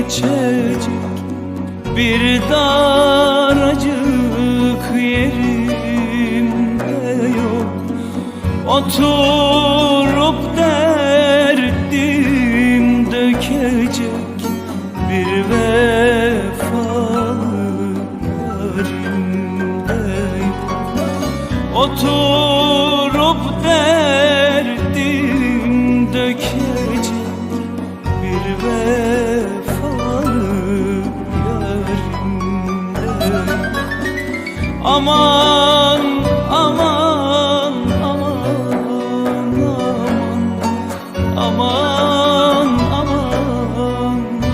geçecek. Bir daracık yerimde yok. Oturup derdim dökecek. Bir vefalı yarimde Oturup derdim dökecek. Bir vefalı Aman aman aman aman aman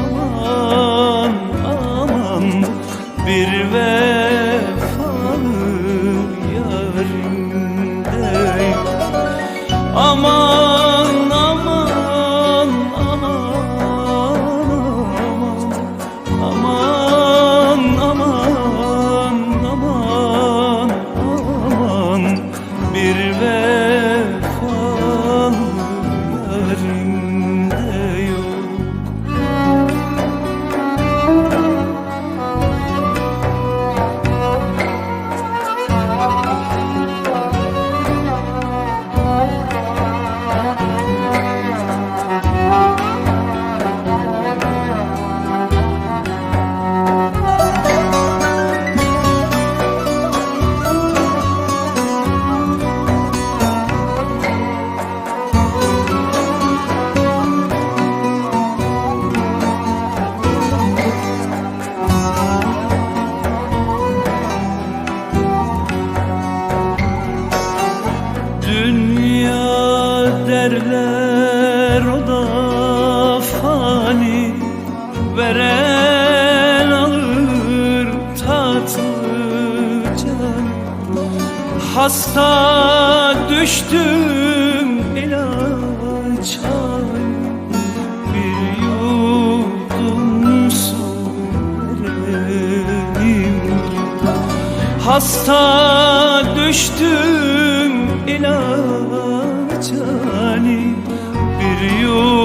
aman aman bir vefalı yarimde derler o da fani. Veren alır tatlı can. Hasta düştüm ilaç Bir yudum su Hasta düştüm ilaç hani Bir yudum